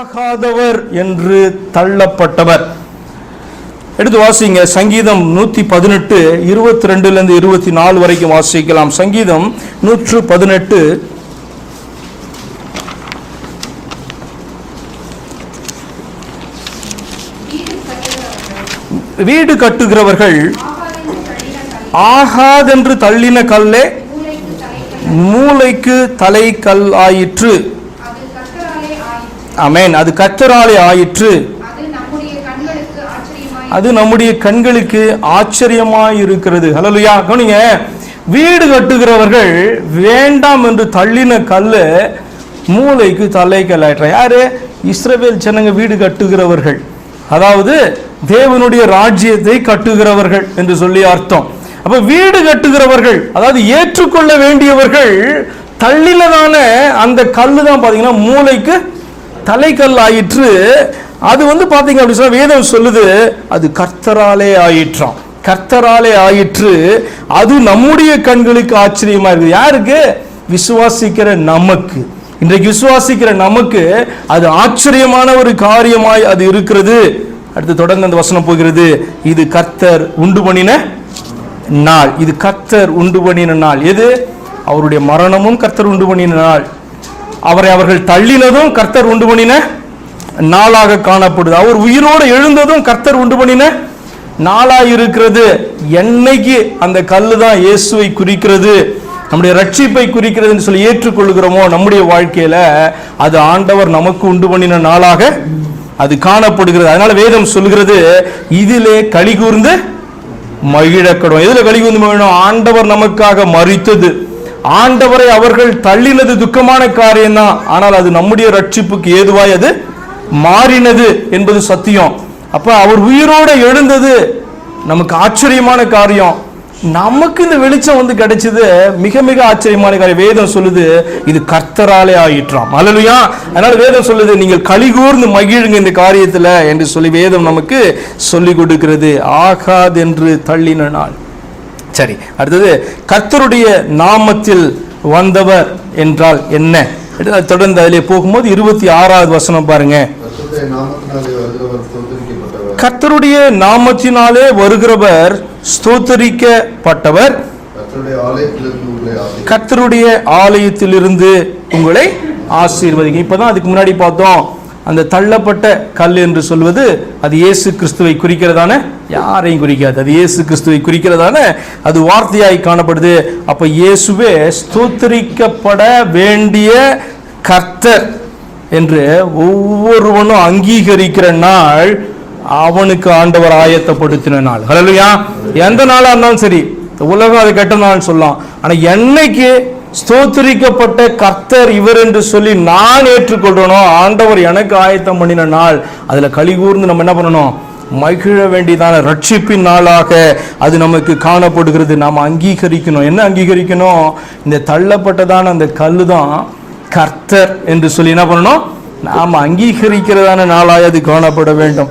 ஆகாதவர் என்று தள்ளப்பட்டவர். எடுத்து வாசிங்க. சங்கீதம் நூத்தி பதினெட்டு இருபத்தி ரெண்டுல இருந்து இருபத்தி நாலு வரைக்கும் வாசிக்கலாம். சங்கீதம் நூற்று பதினெட்டு வீடு கட்டுகிறவர்கள் ஆகாதென்று தள்ளின கல்லே மூளைக்கு தலை கல் தலைக்கல் ஆயிற்று. அமேன் அது கத்தராலே ஆயிற்று. அது நம்முடைய கண்களுக்கு ஆச்சரியமாய் இருக்கிறது. ஹலலுயா கவனிங்க. வீடு கட்டுகிறவர்கள் வேண்டாம் என்று தள்ளின கல்லு மூளைக்கு தலைக்கல் ஆயிற்ற யாரு? இஸ்ரவேல் ஜனங்க வீடு கட்டுகிறவர்கள். அதாவது தேவனுடைய ராஜ்யத்தை கட்டுகிறவர்கள் என்று சொல்லி அர்த்தம். அப்ப வீடு கட்டுகிறவர்கள் அதாவது ஏற்றுக்கொள்ள வேண்டியவர்கள் தள்ளினதான அந்த கல்லு தான் பாத்தீங்கன்னா மூளைக்கு தலைக்கல் ஆயிற்று அது வந்து பார்த்தீங்க அப்படின்னு சொன்னா வேதம் சொல்லுது அது கர்த்தராலே ஆயிற்றாம். கர்த்தராலே ஆயிற்று. அது நம்முடைய கண்களுக்கு ஆச்சரியமா இருக்குது. யாருக்கு? விசுவாசிக்கிற நமக்கு. இன்றைக்கு விசுவாசிக்கிற நமக்கு அது ஆச்சரியமான ஒரு காரியமாய் அது இருக்கிறது. அடுத்து தொடர்ந்து அந்த வசனம் போகிறது. இது கர்த்தர் உண்டு பண்ணின நாள். இது கர்த்தர் உண்டு பண்ணின நாள். எது? அவருடைய மரணமும் கர்த்தர் உண்டு பண்ணின நாள். அவரை அவர்கள் தள்ளினதும் கர்த்தர் உண்டு பண்ணின நாளாக காணப்படுது. அவர் உயிரோடு எழுந்ததும் கர்த்தர் உண்டு பண்ணின நாளாக இருக்கிறது என்னைக்கு அந்த கல்லு தான் இயேசுவை குறிக்கிறது நம்முடைய ரட்சிப்பை குறிக்கிறதுன்னு சொல்லி ஏற்றுக்கொள்கிறோமோ நம்முடைய வாழ்க்கையில அது ஆண்டவர் நமக்கு உண்டு பண்ணின நாளாக அது காணப்படுகிறது. அதனால வேதம் சொல்கிறது இதிலே களி கூர்ந்து மகிழக்கடும். எதுல கழி கூர்ந்து மகிழணும்? ஆண்டவர் நமக்காக மறித்தது. ஆண்டவரை அவர்கள் தள்ளினது துக்கமான காரியம்தான். ஆனால் அது நம்முடைய ரட்சிப்புக்கு ஏதுவாய் அது மாறினது என்பது சத்தியம். அப்ப அவர் உயிரோடு எழுந்தது நமக்கு ஆச்சரியமான காரியம். நமக்கு இந்த வெளிச்சம் வந்து கிடைச்சது மிக மிக ஆச்சரியமான காரியம். வேதம் சொல்லுது இது கர்த்தராலே ஆயிற்றாம். அல்லலுயா. அதனால வேதம் சொல்லுது நீங்கள் கலிகூர்ந்து மகிழுங்க இந்த காரியத்துல என்று சொல்லி வேதம் நமக்கு சொல்லி கொடுக்கிறது. ஆகாதென்று தள்ளின நாள். சரி அடுத்தது கர்த்தருடைய நாமத்தில் வந்தவர் என்றால் என்ன? தொடர்ந்து அதிலே போகும்போது இருபத்தி ஆறாவது வசனம் பாருங்க. கர்த்தருடைய நாமத்தினாலே வருகிறவர் ஸ்தோத்தரிக்கப்பட்டவர். கர்த்தருடைய ஆலயத்திலிருந்து உங்களை ஆசீர்வதிப்பார். கர்த்தருடைய ஆலயத்திலிருந்து உங்களை ஆசீர்வதிங்க. இப்பதான் அதுக்கு முன்னாடி பார்த்தோம். அந்த தள்ளப்பட்ட கல் என்று சொல்வது அது இயேசு கிறிஸ்துவை குறிக்கிறதான? யாரையும் குறிக்காது. அது இயேசு கிறிஸ்துவை குறிக்கிறதான? அது வார்த்தையாய் காணப்படுது. அப்ப இயேசுவே ஸ்தோத்திரிக்கப்பட வேண்டிய கர்த்தர் என்று ஒவ்வொருவனும் அங்கீகரிக்கிற நாள் அவனுக்கு ஆண்டவர் ஆயத்தப்படுத்தின நாள். ஹalleluya எந்த நாளா இருந்தாலும் சரி உலகம் அது கெட்ட நாள் சொல்லலாம். ஆனா என்னைக்கு ஸ்தோத்திரிக்கப்பட்ட கர்த்தர் இவர் என்று சொல்லி நான் ஏற்றுக்கொள்ளணும் ஆண்டவர் எனக்கு ஆயத்தம் பண்ணின நாள். அதுல களி கூர்ந்து நம்ம என்ன பண்ணணும்? மகிழ வேண்டியதான ரட்சிப்பின் நாளாக அது நமக்கு காணப்படுகிறது. நாம் அங்கீகரிக்கணும். என்ன அங்கீகரிக்கணும்? இந்த தள்ளப்பட்டதான அந்த கல்லு தான் கர்த்தர் என்று சொல்லி என்ன பண்ணணும்? நாம் அங்கீகரிக்கிறதான நாளாக அது காணப்பட வேண்டும்.